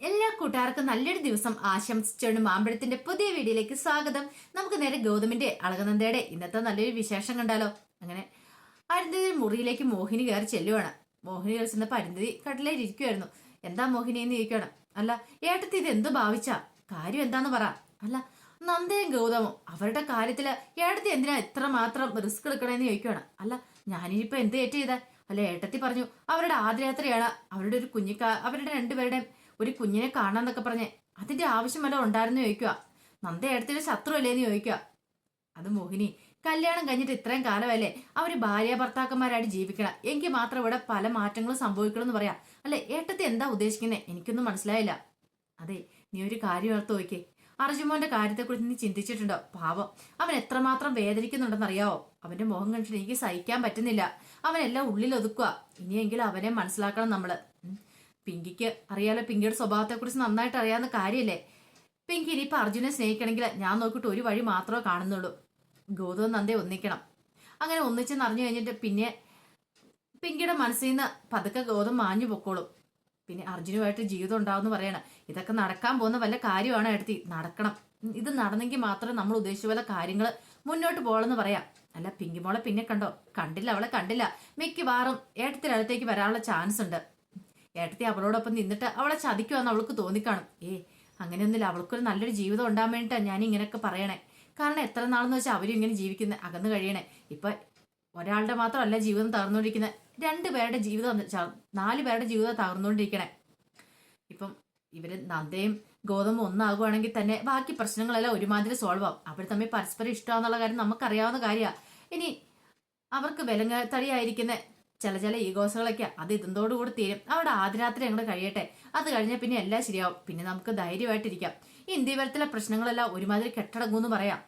എല്ലാ കൂട്ടുകാർക്കും നല്ലൊരു ദിവസം ആശംസിച്ചുകൊണ്ട് മാമ്പഴത്തിന്റെ പുതിയ വീഡിയോയിലേക്ക് സ്വാഗതം. നമുക്ക് നേരെ ഗൗതമിന്റെ അളകനന്ദയുടെ ഇന്നത്തെ നല്ലൊരു വിശേഷം കണ്ടാലോ? അങ്ങനെ അരുന്ധതി മുറിയിലേക്ക് മോഹിനി കയറി ചെല്ലുവാണ്. മോഹിനി കയറി ചെന്നപ്പോ അരുന്ധതി കട്ടിലേൽ എന്താ മോഹിനി? എന്ന് ചോദിക്കുകയാണ് അല്ല ഏട്ടത്തി ഇത് എന്ത് ഭാവിച്ച? കാര്യം എന്താന്ന് പറ. അല്ല നന്ദയും ഗൗതമോ അവരുടെ കാര്യത്തിൽ ഏട്ടത്തി എന്തിനാ ഇത്ര മാത്രം റിസ്ക് എടുക്കണേന്ന് ചോദിക്കുകയാണ് അല്ല ഞാനിനിയിപ്പോ എന്ത് ഏറ്റെയ്ത അല്ല ഏട്ടത്തി പറഞ്ഞു അവരുടെ ആദ്യയാത്രയാണ് അവരുടെ ഒരു കുഞ്ഞിക്ക അവരുടെ രണ്ടുപേരുടെയും ഒരു കുഞ്ഞിനെ കാണാന്നൊക്കെ പറഞ്ഞ് അതിന്റെ ആവശ്യം വല്ലതും ഉണ്ടായിരുന്നു? ചോദിക്കുക നന്ദ ഏടത്തിന്റെ ശത്രു അല്ലേന്ന് ചോദിക്കുക അത് മോഹിനി കല്യാണം കഴിഞ്ഞിട്ട് ഇത്രയും കാലമല്ലേ അവർ ഭാര്യ ഭർത്താക്കന്മാരായിട്ട് ജീവിക്കണം. എങ്കിൽ മാത്രം ഇവിടെ പല മാറ്റങ്ങളും സംഭവിക്കണം എന്ന് പറയാം. അല്ലെ ഏട്ടത്തെ എന്താ ഉദ്ദേശിക്കുന്നത് എനിക്കൊന്നും മനസ്സിലായില്ല. അതെ നീ ഒരു കാര്യം ഓർത്ത് നോക്കേ അർജുമോന്റെ കാര്യത്തെക്കുറിച്ച് നീ ചിന്തിച്ചിട്ടുണ്ടോ? പാവം. അവൻ എത്രമാത്രം വേദനിക്കുന്നുണ്ടെന്ന് അറിയാവോ അവന്റെ മുഖം കണ്ടിട്ട് എനിക്ക് സഹിക്കാൻ പറ്റുന്നില്ല. അവനെല്ലാം ഉള്ളിൽ ഒതുക്കുക ഇനിയെങ്കിലും അവനെ മനസ്സിലാക്കണം നമ്മൾ. പിങ്കിക്ക് അറിയാലോ പിങ്കിയുടെ സ്വഭാവത്തെക്കുറിച്ച് നന്നായിട്ട് അറിയാവുന്ന കാര്യല്ലേ? പിങ്കി ഇനിയിപ്പോ അർജുനെ സ്നേഹിക്കണമെങ്കിൽ ഞാൻ നോക്കിയിട്ട് ഒരു വഴി മാത്രമേ കാണുന്നുള്ളൂ. ഗൗതം നന്ദേ ഒന്നിക്കണം. അങ്ങനെ ഒന്നിച്ചെന്ന് അറിഞ്ഞു കഴിഞ്ഞിട്ട് പിന്നെ പിങ്കിയുടെ മനസ്സിൽ നിന്ന് പതുക്കെ ഗൗതം മാഞ്ഞു പൊക്കോളും. പിന്നെ അർജുനുമായിട്ട് ജീവിതം ഉണ്ടാവും പറയണം. ഇതൊക്കെ നടക്കാൻ പോകുന്ന വല്ല കാര്യമാണ് എടുത്തി? നടക്കണം. ഇത് നടന്നെങ്കിൽ മാത്രമേ നമ്മൾ ഉദ്ദേശിച്ച പോലെ കാര്യങ്ങൾ മുന്നോട്ട് പോകണമെന്ന് പറയാം. അല്ല പിങ്കി മോളെ പിന്നെ കണ്ടോ? കണ്ടില്ല അവളെ കണ്ടില്ല. മിക്കവാറും ഏട്ടത്തിനടുത്തേക്ക് വരാനുള്ള ചാൻസ് ഉണ്ട്. ഏട്ടത്തി അവളോടൊപ്പം നിന്നിട്ട് അവളെ ചതിക്കുമെന്ന് അവൾക്ക് തോന്നിക്കാണും. ഏ അങ്ങനെയൊന്നുമില്ല. അവൾക്കൊരു നല്ലൊരു ജീവിതം ഉണ്ടാകാൻ വേണ്ടിയിട്ടാണ് ഞാൻ ഇങ്ങനെയൊക്കെ പറയണേ. കാരണം എത്ര നാളെന്ന് വെച്ചാൽ അവരും ഇങ്ങനെ ജീവിക്കുന്നത് അകന്ന് കഴിയണേ. ഇപ്പൊ ഒരാളുടെ മാത്രമല്ല ജീവിതം തകർന്നുകൊണ്ടിരിക്കുന്നത് രണ്ട് പേരുടെ ജീവിതം നാല് പേരുടെ ജീവിതം തകർന്നുകൊണ്ടിരിക്കണേ. ഇപ്പം ഇവർ നന്ദയും ഗോതമ്പും ഒന്നാകുവാണെങ്കിൽ തന്നെ ബാക്കി പ്രശ്നങ്ങളെല്ലാം ഒരുമാതിരി സോൾവ് ആവും. അവർ തമ്മിൽ പരസ്പരം ഇഷ്ടമാന്നുള്ള കാര്യം നമുക്കറിയാവുന്ന കാര്യമാണ് ഇനി അവർക്ക് വിലങ്ങത്തടിയായിരിക്കുന്ന ചില ചില ഈഗോസുകളൊക്കെ അത് ഇതോടുകൂടി തീരും. അവിടെ ആദ്യരാത്രി ഞങ്ങൾ കഴിയട്ടെ. അത് കഴിഞ്ഞാൽ പിന്നെ എല്ലാം ശരിയാവും. പിന്നെ നമുക്ക് ധൈര്യമായിട്ടിരിക്കാം. ഈ ഇന്ത്യവരത്തിലെ പ്രശ്നങ്ങളെല്ലാം ഒരുമാതിരി കെട്ടടങ്ങുമെന്ന് പറയാം.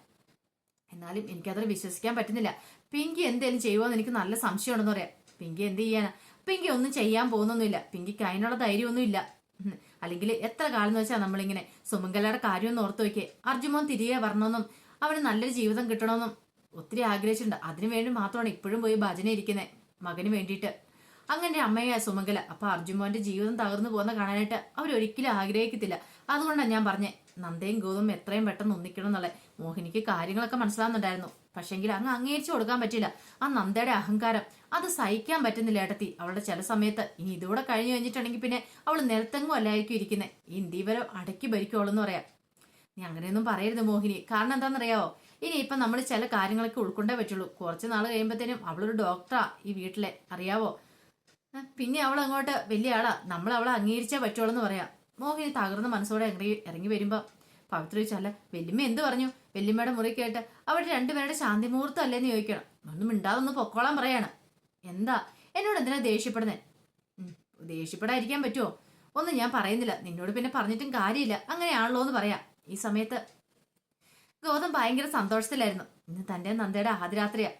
എന്നാലും എനിക്കത്ര വിശ്വസിക്കാൻ പറ്റുന്നില്ല. പിങ്കി എന്തേലും ചെയ്യുമോന്ന് എനിക്ക് നല്ല സംശയമുണ്ടെന്ന് പറയാം. പിങ്കി എന്ത് ചെയ്യാനാ? പിങ്കി ഒന്നും ചെയ്യാൻ പോകുന്നൊന്നുമില്ല. പിങ്കിക്ക് അതിനുള്ള ധൈര്യമൊന്നും ഇല്ല അല്ലെങ്കിൽ എത്ര കാലം എന്ന് വെച്ചാൽ നമ്മളിങ്ങനെ സുമംഗലയുടെ കാര്യം ഒന്ന് ഓർത്ത് നോക്കിയേ. അർജുമോൻ തിരികെ വരണമെന്നും അവന് നല്ലൊരു ജീവിതം കിട്ടണമെന്നും ഒത്തിരി ആഗ്രഹിച്ചിട്ടുണ്ട്. അതിനു വേണ്ടി മാത്രമാണ് ഇപ്പോഴും പോയി ഭജന ഇരിക്കുന്നത് മകന് വേണ്ടിയിട്ട്. അങ്ങനെ അമ്മയെ സുമംഗല അപ്പൊ അർജുമോന്റെ ജീവിതം തകർന്നു പോകുന്ന കാണാനായിട്ട് അവരൊരിക്കലും ആഗ്രഹിക്കത്തില്ല. അതുകൊണ്ടാണ് ഞാൻ പറഞ്ഞേ നന്ദയും ഗൗതം എത്രയും പെട്ടെന്ന് ഒന്നിക്കണം എന്നുള്ളത് മോഹിനിക്ക് കാര്യങ്ങളൊക്കെ മനസ്സിലാവുന്നുണ്ടായിരുന്നു. പക്ഷെങ്കിൽ അങ്ങ് അംഗീകരിച്ചു കൊടുക്കാൻ പറ്റില്ല ആ നന്ദയുടെ അഹങ്കാരം അത് സഹിക്കാൻ പറ്റുന്നില്ല ഏട്ടത്തി. അവളുടെ ചില സമയത്ത് ഇനി ഇതുകൂടെ കഴിഞ്ഞു കഴിഞ്ഞിട്ടുണ്ടെങ്കിൽ പിന്നെ അവൾ നിരത്തെങ്ങും അല്ലായിരിക്കും ഇരിക്കുന്നത് ഈ ഇന്ത്യവരം അടക്കി ഭരിക്കുള്ളൂ പറയാം. നീ അങ്ങനെയൊന്നും പറയരുത് മോഹിനി. കാരണം എന്താണെന്നറിയാവോ? ഇനി ഇപ്പം നമ്മൾ ചില കാര്യങ്ങളൊക്കെ ഉൾക്കൊണ്ടേ പറ്റുള്ളൂ. കുറച്ച് നാൾ കഴിയുമ്പോഴത്തേനും അവളൊരു ഡോക്ടറാ ഈ വീട്ടിലെ. അറിയാവോ? പിന്നെ അവൾ അങ്ങോട്ട് വലിയ ആളാ. നമ്മൾ അവളെ അംഗീകരിച്ചേ പറ്റുള്ളൂ എന്ന് പറയാം. മോഹിനി തകർന്ന മനസ്സോടെ ഇറങ്ങി ഇറങ്ങി വരുമ്പോ പവിത്ര ചോദിച്ചല്ല വല്യമ്മ എന്ത് പറഞ്ഞു? വല്യമ്മയുടെ മുറി കേട്ട് അവരുടെ രണ്ടുപേരുടെ ശാന്തി മുഹൂർത്തം അല്ലേന്ന് ചോദിക്കണം. ഒന്നും മിണ്ടാതൊന്ന് പൊക്കോളാൻ പറയാണ്. എന്താ? എന്നോട് എന്തിനാ ദേഷ്യപ്പെടുന്നേ? ദേഷ്യപ്പെടാതിരിക്കാൻ പറ്റുമോ ഒന്നും ഞാൻ പറയുന്നില്ല. നിന്നോട് പിന്നെ പറഞ്ഞിട്ടും കാര്യമില്ല. അങ്ങനെയാണല്ലോ എന്ന് പറയാം. ഈ സമയത്ത് ഗൗതം ഭയങ്കര സന്തോഷത്തിലായിരുന്നു. ഇന്ന് തന്റെ നന്ദയുടെ ആദ്യരാത്രിയാ.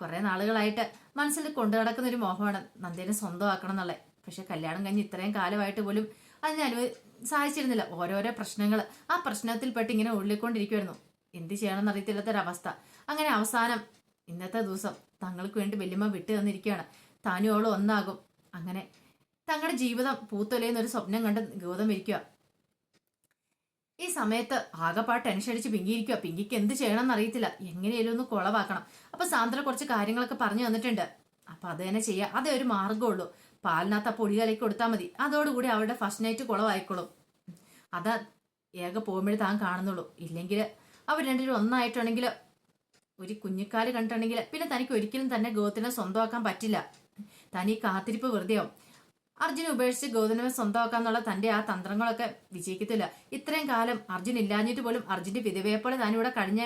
കുറെ നാളുകളായിട്ട് മനസ്സിൽ കൊണ്ടു നടക്കുന്ന ഒരു മോഹമാണ് നന്ദേനെ സ്വന്തമാക്കണം എന്നുള്ളത്. പക്ഷെ കല്യാണം കഴിഞ്ഞ് ഇത്രയും കാലമായിട്ട് പോലും അതിന് അനുവ സാധിച്ചിരുന്നില്ല ഓരോരോ പ്രശ്നങ്ങൾ ആ പ്രശ്നത്തിൽപ്പെട്ട് ഇങ്ങനെ ഉള്ളിക്കൊണ്ടിരിക്കുമായിരുന്നു എന്ത് ചെയ്യണമെന്ന് അറിയത്തില്ലാത്തൊരവസ്ഥ. അങ്ങനെ അവസാനം ഇന്നത്തെ ദിവസം തങ്ങൾക്ക് വേണ്ടി വല്യമ്മ വിട്ടു തന്നിരിക്കുകയാണ്. താനും അവളും ഒന്നാകും. അങ്ങനെ തങ്ങളുടെ ജീവിതം പൂത്തൊലയുന്ന ഒരു സ്വപ്നം കണ്ട് ഗൗതം ഇരിക്കുക ഈ സമയത്ത് ആകെപ്പാട് ടെൻഷൻ അടിച്ച് പിങ്കിയിരിക്കുക പിങ്കിക്ക് എന്ത് ചെയ്യണമെന്ന് അറിയത്തില്ല എങ്ങനെയാലും ഒന്ന് കുളവാക്കണം. അപ്പൊ സാന്ദ്ര കുറച്ച് കാര്യങ്ങളൊക്കെ പറഞ്ഞു തന്നിട്ടുണ്ട്. അപ്പൊ അത് തന്നെ ചെയ്യാം. അതേ ഒരു മാർഗമുള്ളൂ. പാലിനകത്ത് ആ പൊടി കലക്കി കൊടുത്താൽ മതി. അതോടുകൂടി അവരുടെ ഫസ്റ്റ് നൈറ്റ് കുളവായിക്കോളും. അതാ ഏക പോകുമ്പോഴേ താൻ കാണുന്നുള്ളൂ. ഇല്ലെങ്കിൽ അവർ രണ്ടുപേരും ഒന്നായിട്ടുണ്ടെങ്കിൽ ഒരു കുഞ്ഞിക്കാൽ കണ്ടിട്ടുണ്ടെങ്കിൽ പിന്നെ തനിക്ക് ഒരിക്കലും തന്നെ ഗോത്തിനെ സ്വന്തമാക്കാൻ പറ്റില്ല. തനി കാത്തിരിപ്പ് വെറുതെയാവും. അർജുനെ ഉപേക്ഷിച്ച് ഗൗതമനെ സ്വന്തമാക്കാന്നുള്ള തന്റെ ആ തന്ത്രങ്ങളൊക്കെ വിജയിക്കത്തില്ല. ഇത്രയും കാലം അർജുൻ ഇല്ലാഞ്ഞിട്ട് പോലും അർജുന്റെ വിധവയെപ്പോലെ താനിവിടെ കഴിഞ്ഞ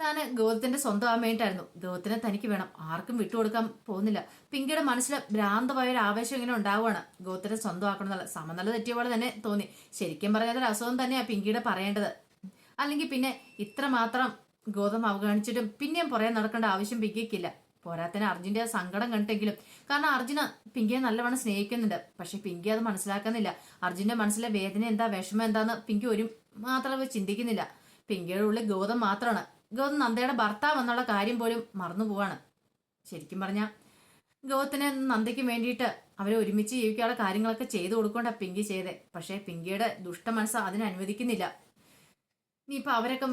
താൻ ഗൗതത്തിന്റെ സ്വന്തമാകാൻ വേണ്ടിയിട്ടായിരുന്നു. ഗൗതത്തിനെ തനിക്ക് വേണം. ആർക്കും വിട്ടുകൊടുക്കാൻ പോകുന്നില്ല. പിങ്കിയുടെ മനസ്സിൽ ഭ്രാന്തമായ ഒരു ആവേശം ഇങ്ങനെ ഉണ്ടാവുകയാണ്. ഗൗതത്തിനെ സ്വന്തമാക്കണം എന്നുള്ള സമനില തെറ്റിയ പോലെ തന്നെ തോന്നി. ശരിക്കും പറഞ്ഞാൽ ഒരു അസുഖം തന്നെയാണ് പിങ്കിയുടെ പറയേണ്ടത്. അല്ലെങ്കിൽ പിന്നെ ഇത്ര മാത്രം ഗൗതം അവഗണിച്ചിട്ടും പിന്നെയും പുറകെ നടക്കേണ്ട ആവശ്യം പിങ്കിക്കില്ല. പോരാത്തിന് അർജുന്റെ ആ സങ്കടം കണ്ടെങ്കിലും കാരണം അർജുന പിങ്കിയെ നല്ലവണ്ണം സ്നേഹിക്കുന്നുണ്ട്. പക്ഷെ പിങ്കി അത് മനസ്സിലാക്കുന്നില്ല. അർജുന്റെ മനസ്സിലെ വേദന എന്താ വിഷമം എന്താന്ന് പിങ്കി ഒരു മാത്രം ചിന്തിക്കുന്നില്ല. പിങ്കിയുടെ ഉള്ളിൽ ഗൗതം മാത്രമാണ് ഗൗതം നന്ദയുടെ ഭർത്താവ് എന്നുള്ള കാര്യം പോലും മറന്നു പോവാണ്. ശരിക്കും പറഞ്ഞാൽ ഗൗതത്തിന് നന്ദയ്ക്ക് വേണ്ടിയിട്ട് അവരെ ഒരുമിച്ച് ജീവിക്കാനുള്ള കാര്യങ്ങളൊക്കെ ചെയ്തു കൊടുക്കേണ്ട പിങ്കി ചെയ്തേ പക്ഷേ പിങ്കിയുടെ ദുഷ്ട മനസ്സ് അതിനനുവദിക്കുന്നില്ല ഇനിയിപ്പോൾ അവരൊക്കെ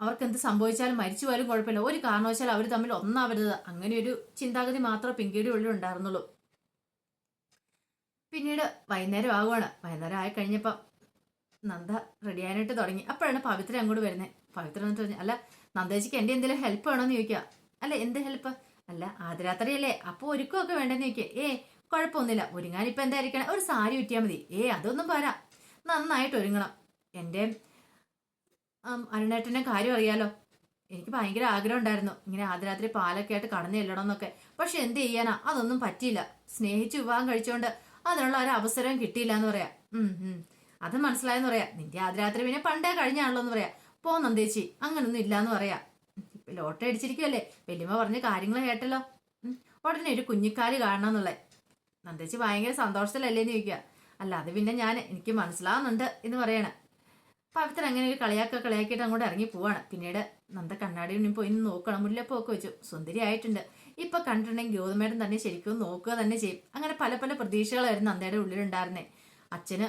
അവർക്ക് എന്ത് സംഭവിച്ചാലും മരിച്ചു പോയാലും കുഴപ്പമില്ല. ഒരു കാരണവശാലും അവർ തമ്മിൽ ഒന്നാവരുത്. അങ്ങനെ ഒരു ചിന്താഗതി മാത്രം പിങ്കിയുടെ ഉള്ളിൽ ഉണ്ടായിരുന്നുള്ളൂ. പിന്നീട് വൈകുന്നേരം ആവുകയാണ്. വൈകുന്നേരം ആയി കഴിഞ്ഞപ്പോൾ നന്ദ റെഡിയാനായിട്ട് തുടങ്ങി. അപ്പോഴാണ് പവിത്ര അങ്ങോട്ട് വരുന്നത് പവിത്ര എന്നിട്ട് പറഞ്ഞു അല്ല നന്ദേച്ചിക്ക് എന്റെ എന്തെങ്കിലും ഹെൽപ്പ് വേണമെന്ന് ചോദിക്കുക അല്ല എന്ത് ഹെൽപ്പ് അല്ല ആദ്യരാത്രിയല്ലേ അപ്പോൾ ഒരുക്കമൊക്കെ വേണ്ടെന്ന് ചോദിക്കുക ഏ കുഴപ്പമൊന്നുമില്ല. ഒരുങ്ങാനിപ്പോൾ എന്തായിരിക്കണം? ഒരു സാരി ഉറ്റിയാൽ മതി. ഏ അതൊന്നും പോരാ. നന്നായിട്ട് ഒരുങ്ങണം. എന്റെ അരുണേട്ടന്റെ കാര്യം അറിയാലോ. എനിക്ക് ഭയങ്കര ആഗ്രഹം ഉണ്ടായിരുന്നു. ഇങ്ങനെ ആദ്യരാത്രി പാലൊക്കെ ആയിട്ട് കടന്നു ചെല്ലണമെന്നൊക്കെ. പക്ഷെ എന്ത് ചെയ്യാനാ? അതൊന്നും പറ്റിയില്ല. സ്നേഹിച്ച് വിവാഹം കഴിച്ചുകൊണ്ട് അതിനുള്ള ഒരു അവസരം കിട്ടിയില്ല എന്ന് പറയാ അത് മനസ്സിലായെന്ന് പറയാ. നിന്റെ ആദ്യരാത്രി പിന്നെ പണ്ടേ കഴിഞ്ഞാണല്ലോ എന്ന് പറയാ. പോ നന്ദേച്ചി അങ്ങനൊന്നും ഇല്ലാന്ന് പറയാം. ഇപ്പൊ ലോട്ടറി അടിച്ചിരിക്കുമല്ലേ വല്യമ്മ പറഞ്ഞ കാര്യങ്ങൾ കേട്ടല്ലോ. ഉടനെ ഒരു കുഞ്ഞിക്കാൽ കാണണമെന്നുള്ളേ. നന്ദേച്ചി ഭയങ്കര സന്തോഷത്തിലല്ലേ എന്ന് ചോദിക്കുക അല്ല അത് പിന്നെ ഞാൻ എനിക്ക് മനസ്സിലാവുന്നുണ്ട് എന്ന് പറയണ. പവിത്ര അങ്ങനെ ഒരു കളിയാക്ക കളിയാക്കിയിട്ട് അങ്ങോട്ട് ഇറങ്ങി പോവാണ്. പിന്നീട് നന്ദ കണ്ണാടിയിൽ നിന്ന് പോയി നോക്കണം. മുല്ലപ്പൊക്കെ വെച്ചു. സുന്ദരി ആയിട്ടുണ്ട്. ഇപ്പൊ കണ്ടിട്ടുണ്ടെങ്കിൽ ഗൗതമേടൻ തന്നെ ശരിക്കും നോക്കുക തന്നെ ചെയ്യും. അങ്ങനെ പല പല പ്രതീക്ഷകളായിരുന്നു നന്ദയുടെ ഉള്ളിലുണ്ടായിരുന്നേ. അച്ഛന്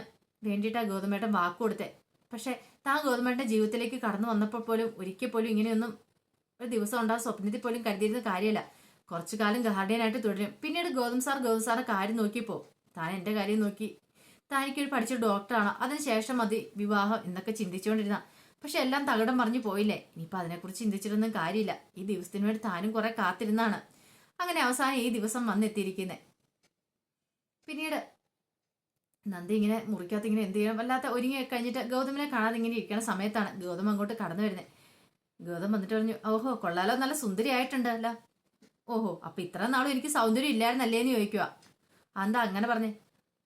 ആ ഗൗതമേട്ടൻ വാക്ക് കൊടുത്തേ. പക്ഷെ താൻ ഗൗതമേട്ടന്റെ ജീവിതത്തിലേക്ക് കടന്നു വന്നപ്പോൾ പോലും ഒരിക്കൽ പോലും ഇങ്ങനെയൊന്നും ഒരു ദിവസം ഉണ്ടാകും സ്വപ്നത്തിൽ പോലും കരുതിയിരുന്ന കാര്യമല്ല. കുറച്ചു കാലം ഗാർഡിയനായിട്ട് തുടരും. പിന്നീട് ഗൗതം സാർ ഗൗതം സാറിന്റെ കാര്യം നോക്കിപ്പോ താൻ എന്റെ കാര്യം നോക്കി. താനിക്കൊരു പഠിച്ച ഡോക്ടറാണ്. അതിനുശേഷം മതി വിവാഹം എന്നൊക്കെ ചിന്തിച്ചുകൊണ്ടിരുന്ന. പക്ഷെ എല്ലാം തകടം പറഞ്ഞു പോയില്ലേ? ഇനിയിപ്പോൾ അതിനെക്കുറിച്ച് ചിന്തിച്ചിട്ടൊന്നും കാര്യമില്ല. ഈ ദിവസത്തിന് വേണ്ടി താനും കുറെ കാത്തിരുന്നാണ്. അങ്ങനെ അവസാനം ഈ ദിവസം വന്നെത്തിയിരിക്കുന്നത് പിന്നീട് നന്ദി ഇങ്ങനെ മുറിക്കകത്ത് ഇങ്ങനെ എന്ത് ചെയ്യണം? വല്ലാത്ത ഒരുങ്ങി കഴിഞ്ഞിട്ട് ഗൗതമിനെ കാണാതെ ഇങ്ങനെ ഇരിക്കുന്ന സമയത്താണ് ഗൗതം അങ്ങോട്ട് കടന്നു വരുന്നത് ഗൗതം വന്നിട്ട് പറഞ്ഞു ഓഹോ കൊള്ളാലോ നല്ല സുന്ദരിയായിട്ടുണ്ട് അല്ല ഓഹോ അപ്പൊ ഇത്ര നാളും എനിക്ക് സൗന്ദര്യം ഇല്ലായിരുന്നല്ലേ? എന്ന് ചോദിക്കുക എന്താ അങ്ങനെ പറഞ്ഞേ?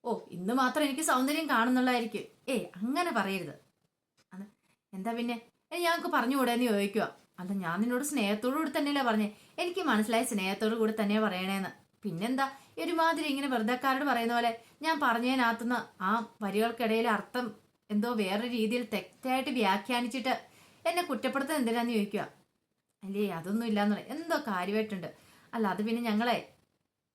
ഓ ഇന്ന് മാത്രം എനിക്ക് സൗന്ദര്യം കാണുന്നുള്ളതായിരിക്കും. ഏ അങ്ങനെ പറയരുത്. അത് എന്താ പിന്നെ? ഞങ്ങൾക്ക് പറഞ്ഞുകൂടെ എന്ന് ചോദിക്കുക അല്ല ഞാൻ നിന്നോട് സ്നേഹത്തോടു കൂടി തന്നെയല്ലേ പറഞ്ഞേ. എനിക്ക് മനസ്സിലായ സ്നേഹത്തോടു കൂടി തന്നെയാ പറയണേന്ന്. പിന്നെന്താ? ഒരുമാതിരി ഇങ്ങനെ വെറുതെക്കാരോട് പറയുന്ന പോലെ ഞാൻ പറഞ്ഞതിനകത്തുനിന്ന് ആ വരികൾക്കിടയിൽ അർത്ഥം എന്തോ വേറൊരു രീതിയിൽ തെറ്റായിട്ട് വ്യാഖ്യാനിച്ചിട്ട് എന്നെ കുറ്റപ്പെടുത്തുന്നത് എന്തിനാന്ന് ചോദിക്കുക അല്ലേ അതൊന്നും ഇല്ലാന്ന് പറയും എന്തോ കാര്യമായിട്ടുണ്ട്. അല്ല അത് പിന്നെ ഞങ്ങളെ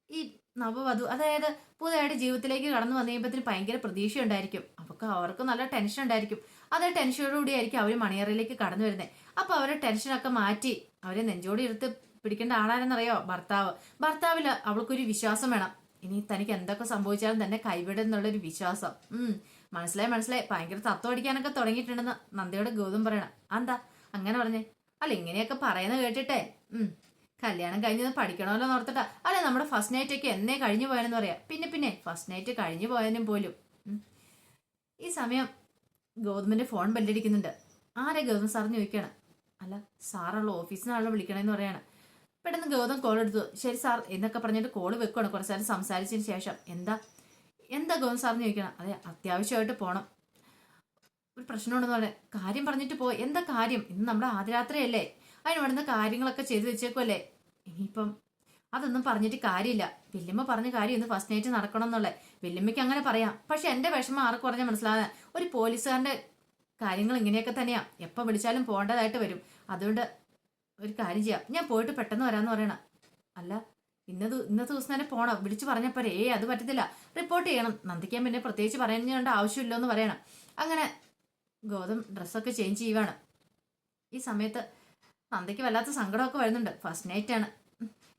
ഈ നവവധു അതായത് പുതുതായിട്ട് ജീവിതത്തിലേക്ക് കടന്നു വന്നു കഴിയുമ്പോഴത്തേന് ഭയങ്കര പ്രതീക്ഷ ഉണ്ടായിരിക്കും അവർക്ക് അവർക്ക് നല്ല ടെൻഷൻ ഉണ്ടായിരിക്കും. അതേ ടെൻഷനോടുകൂടി ആയിരിക്കും അവർ മണിയറയിലേക്ക് കടന്നു വരുന്നത് അപ്പൊ അവരെ ടെൻഷനൊക്കെ മാറ്റി അവരെ നെഞ്ചോടി എടുത്ത് പിടിക്കേണ്ട ആളാരെന്നറിയോ? ഭർത്താവ്. ഭർത്താവിൽ അവൾക്കൊരു വിശ്വാസം വേണം. ഇനി തനിക്ക് എന്തൊക്കെ സംഭവിച്ചാലും തന്നെ കൈവിടും എന്നുള്ളൊരു വിശ്വാസം. ഉം. മനസ്സിലായി മനസ്സിലായി? ഭയങ്കര തത്വം അടിക്കാനൊക്കെ തുടങ്ങിയിട്ടുണ്ടെന്ന് നന്ദിയോട് ഗൗതം പറയണം. എന്താ അങ്ങനെ പറഞ്ഞേ. അല്ല ഇങ്ങനെയൊക്കെ പറയുന്നത് കേട്ടിട്ടെ. ഉം. കല്യാണം കഴിഞ്ഞത് പഠിക്കണമല്ലോ എന്ന് ഓർത്തിട്ടാ. അല്ലെ നമ്മുടെ ഫസ്റ്റ് നൈറ്റ് ഒക്കെ എന്നേ കഴിഞ്ഞു പോയെന്ന് പറയാം. പിന്നെ പിന്നെ ഫസ്റ്റ് നൈറ്റ് കഴിഞ്ഞു പോയതിനും പോലും. ഈ സമയം ഗൗതമിന്റെ ഫോൺ ബെല്ലടിക്കുന്നുണ്ട് ആരെ ഗൗതം സാറിന് ചോദിക്കണം. അല്ല സാറുള്ള ഓഫീസിൽ നിന്നാണല്ലോ വിളിക്കണമെന്ന് പറയാണ്. പെട്ടെന്ന് ഗൗതം കോൾ എടുത്തു. ശരി സാർ എന്നൊക്കെ പറഞ്ഞിട്ട് കോൾ വെക്കുകയാണ് കുറച്ച് നേരം സംസാരിച്ചതിന് ശേഷം. എന്താ? എന്താ ഗൗതം സാറിന് ചോദിക്കണം. അതെ അത്യാവശ്യമായിട്ട് പോകണം ഒരു പ്രശ്നമുണ്ടെന്ന് പറയാം കാര്യം പറഞ്ഞിട്ട് പോ എന്താ കാര്യം? ഇന്ന് നമ്മുടെ ആദ്യരാത്രിയല്ലേ. അതിന് വേണ്ടുന്ന കാര്യങ്ങളൊക്കെ ചെയ്തു വെച്ചേക്കുമല്ലേ ഇനിയിപ്പം അതൊന്നും പറഞ്ഞിട്ട് കാര്യമില്ല. വല്യമ്മ പറഞ്ഞ കാര്യം ഇന്ന് ഫസ്റ്റ് നൈറ്റ് നടക്കണം എന്നുള്ളത് വല്യമ്മയ്ക്ക് അങ്ങനെ പറയാം. പക്ഷെ എന്റെ വിഷമം ആർക്ക് പറഞ്ഞാൽ മനസ്സിലാകാൻ? ഒരു പോലീസുകാരന്റെ കാര്യങ്ങൾ ഇങ്ങനെയൊക്കെ തന്നെയാ. എപ്പോൾ വിളിച്ചാലും പോകേണ്ടതായിട്ട് വരും. അതുകൊണ്ട് ഒരു കാര്യം ചെയ്യാം. ഞാൻ പോയിട്ട് പെട്ടെന്ന് വരാമെന്ന് പറയണം. അല്ല ഇന്നത് ഇന്നത്തെ ദിവസം തന്നെ പോണം. വിളിച്ചു പറഞ്ഞപ്പോഴേ ഏ അത് പറ്റത്തില്ല. റിപ്പോർട്ട് ചെയ്യണം. നന്ദിക്കാൻ പിന്നെ പ്രത്യേകിച്ച് പറയേണ്ട ആവശ്യമില്ലോ എന്ന് പറയണം. അങ്ങനെ ഗൗതം ഡ്രസ്സൊക്കെ ചേഞ്ച് ചെയ്യുവാണ്. ഈ സമയത്ത് നന്ദയ്ക്ക് വല്ലാത്ത സങ്കടമൊക്കെ വരുന്നുണ്ട്. ഫസ്റ്റ് നൈറ്റ് ആണ്.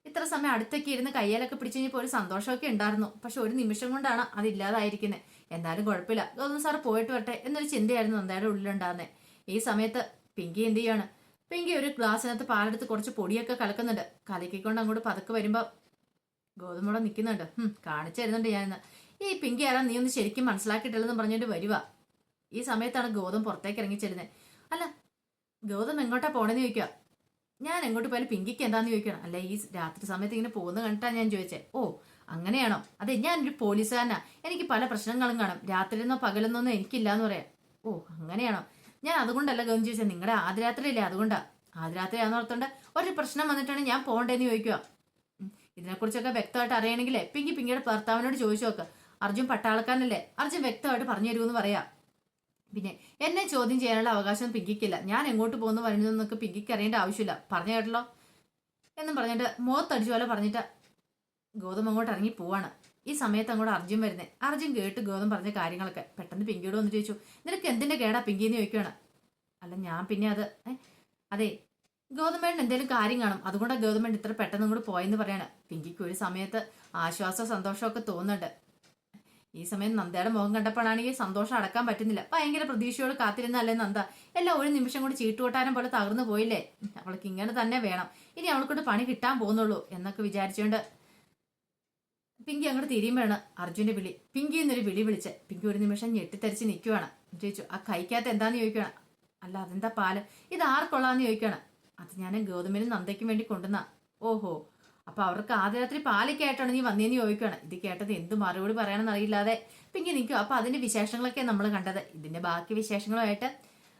ഇത്ര സമയം അടുത്തൊക്കെ ഇരുന്ന് കയ്യാലൊക്കെ പിടിച്ചു കഴിഞ്ഞപ്പോൾ ഒരു സന്തോഷമൊക്കെ ഉണ്ടായിരുന്നു. പക്ഷെ ഒരു നിമിഷം കൊണ്ടാണ് അതില്ലാതായിരിക്കുന്നത് എന്നാലും കുഴപ്പമില്ല. ഗൗതം സാർ പോയിട്ട് വരട്ടെ എന്നൊരു ചിന്തയായിരുന്നു നന്ദയുടെ ഉള്ളിലുണ്ടാകുന്നത് ഈ സമയത്ത് പിങ്കി എന്ത് ചെയ്യാണ്? പിങ്കി ഒരു ഗ്ലാസ്സിനകത്ത് പാലെടുത്ത് കുറച്ച് പൊടിയൊക്കെ കലക്കുന്നുണ്ട്. കലക്കിക്കൊണ്ട് അങ്ങോട്ട് പതുക്കെ വരുമ്പോൾ ഗോതമ്പോടെ നിൽക്കുന്നുണ്ട്. കാണിച്ചു തരുന്നുണ്ട് ഞാനിന്ന്. ഈ പിങ്കി ആരാ? നീ ഒന്ന് ശരിക്കും മനസ്സിലാക്കിയിട്ടില്ലെന്ന് പറഞ്ഞുകൊണ്ട് വരുവാ. ഈ സമയത്താണ് ഗോതം പുറത്തേക്ക് ഇറങ്ങി ചെല്ലുന്നത് അല്ല ഗൗതം എങ്ങോട്ടാ പോണെന്ന് ചോദിക്കുക ഞാൻ എങ്ങോട്ട് പോയാലും പിങ്കിക്ക് എന്താന്ന് ചോദിക്കണം അല്ല ഈ രാത്രി സമയത്ത് ഇങ്ങനെ പോകുന്ന കണ്ടിട്ടാ ഞാൻ ചോദിച്ചേ. ഓ അങ്ങനെയാണോ? അതെ ഞാനൊരു പോലീസുകാരനാ. എനിക്ക് പല പ്രശ്നങ്ങളും കാണും. രാത്രിയെന്നോ പകലെന്നൊന്നും എനിക്കില്ല എന്ന് പറയാം. ഓ അങ്ങനെയാണോ? ഞാൻ അതുകൊണ്ടല്ല ഗൗതം ചോദിച്ചത് നിങ്ങളുടെ ആദ്യരാത്രിയല്ലേ അതുകൊണ്ടാ? ആദ്യരാത്രിയാന്ന് ഓർത്തോണ്ട് ഒരു പ്രശ്നം വന്നിട്ടാണ് ഞാൻ പോകണ്ടേന്ന് ചോദിക്കുക ഇതിനെക്കുറിച്ചൊക്കെ വ്യക്തമായിട്ട് അറിയണമെങ്കിലേ പിങ്കി പിങ്കിയുടെ ഭർത്താവിനോട് ചോദിച്ചു നോക്ക്. അർജുൻ പട്ടാളക്കാരനല്ലേ? അർജുൻ വ്യക്തമായിട്ട് പറഞ്ഞു തരുമെന്ന് പറയാം. പിന്നെ എന്നെ ചോദ്യം ചെയ്യാനുള്ള അവകാശം പിങ്കിക്കില്ല. ഞാൻ എങ്ങോട്ട് പോകുന്നു വരുന്നതെന്നൊക്കെ പിങ്കിക്ക് അറിയേണ്ട ആവശ്യമില്ല. പറഞ്ഞു കേട്ടല്ലോ? എന്നും പറഞ്ഞിട്ട് മുഖത്തടിച്ചു പോലെ പറഞ്ഞിട്ട് ഗൗതം അങ്ങോട്ട് ഇറങ്ങി പോവാണ്. ഈ സമയത്ത് അങ്ങോട്ട് അർജുൻ വരുന്നേ. അർജുൻ കേട്ട് ഗൗതം പറഞ്ഞ കാര്യങ്ങളൊക്കെ. പെട്ടെന്ന് പിങ്കിയോട് വന്നിട്ട് ചോദിച്ചു നിനക്ക് എന്തിന്റെ കേടാ പിങ്കി എന്ന് ചോദിക്കുകയാണ് അല്ല ഞാൻ പിന്നെ അത് അതെ ഗൗതമേട്ടൻ എന്തെങ്കിലും കാര്യം കാണും. അതുകൊണ്ടാണ് ഗൗതമേട്ടൻ ഇത്ര പെട്ടെന്ന് ഇങ്ങോട്ട് പോയെന്ന് പറയാണ്. പിങ്കിക്ക് ഒരു സമയത്ത് ആശ്വാസവും സന്തോഷമൊക്കെ തോന്നുന്നുണ്ട്. ഈ സമയം നന്ദയുടെ മുഖം കണ്ടപ്പോഴാണെങ്കിൽ സന്തോഷം അടക്കാൻ പറ്റുന്നില്ല. ഭയങ്കര പ്രതീക്ഷയോട് കാത്തിരുന്നല്ലേ നന്ദ? എല്ലാം ഒരു നിമിഷം കൊണ്ട് ചീട്ടുകൊട്ടാരം പോലെ തകർന്നു പോയില്ലേ? അവൾക്ക് ഇങ്ങനെ തന്നെ വേണം. ഇനി അവൾക്കൊണ്ട് പണി കിട്ടാൻ പോകുന്നുള്ളൂ എന്നൊക്കെ വിചാരിച്ചുകൊണ്ട് പിങ്കി അങ്ങോട്ട് തിരിയുമ്പോഴാണ് അർജുന്റെ വിളി. പിങ്കി എന്നൊരു വിളി വിളിച്ച് പിങ്കി ഒരു നിമിഷം ഞെട്ടിത്തരിച്ച് നിൽക്കുവാണ് ചോദിച്ചു ആ കൈക്കകത്ത് എന്താന്ന് ചോദിക്കണം അല്ല അതെന്താ പാൽ? ഇത് ആർക്കൊള്ളാന്ന് ചോദിക്കണം അത് ഞാൻ ഗൗതമിനും നന്ദയ്ക്കും വേണ്ടി കൊണ്ടുവന്ന. ഓഹോ. അപ്പൊ അവർക്ക് ആദ്യ രാത്രി പാലിക്കായിട്ടാണ് നീ വന്നേന്ന് ചോദിക്കുകയാണ് ഇത് കേട്ടത് എന്ത് മറുപടി പറയണമെന്ന് അറിയില്ലാതെ. പിന്നെ നിൽക്കും അപ്പൊ അതിന്റെ വിശേഷങ്ങളൊക്കെ നമ്മൾ കണ്ടത്. ഇതിന്റെ ബാക്കി വിശേഷങ്ങളുമായിട്ട്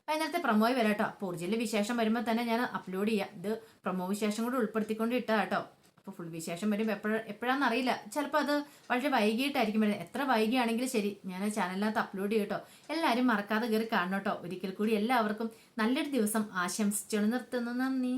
വൈകുന്നേരത്തെ പ്രമോയി വരാം കേട്ടോ അപ്പോൾ ഒറിജിനൽ വിശേഷം വരുമ്പോൾ തന്നെ ഞാൻ അപ്ലോഡ് ചെയ്യാം. ഇത് പ്രമോ വിശേഷം കൂടെ ഉൾപ്പെടുത്തിക്കൊണ്ട് ഇട്ടാ കേട്ടോ. അപ്പോൾ ഫുൾ വിശേഷം വരുമ്പോൾ എപ്പോഴും എപ്പോഴാണെന്ന് അറിയില്ല. ചിലപ്പോൾ അത് വളരെ വൈകിട്ടായിരിക്കും വരുന്നത്. എത്ര വൈകിയാണെങ്കിലും ശരി ഞാൻ ചാനലിനകത്ത് അപ്ലോഡ് ചെയ്യട്ടോ. എല്ലാവരും മറക്കാതെ കയറി കാണണം കേട്ടോ. ഒരിക്കൽ കൂടി എല്ലാവർക്കും നല്ലൊരു ദിവസം ആശംസിച്ചു നിർത്തുന്നു. നന്ദി.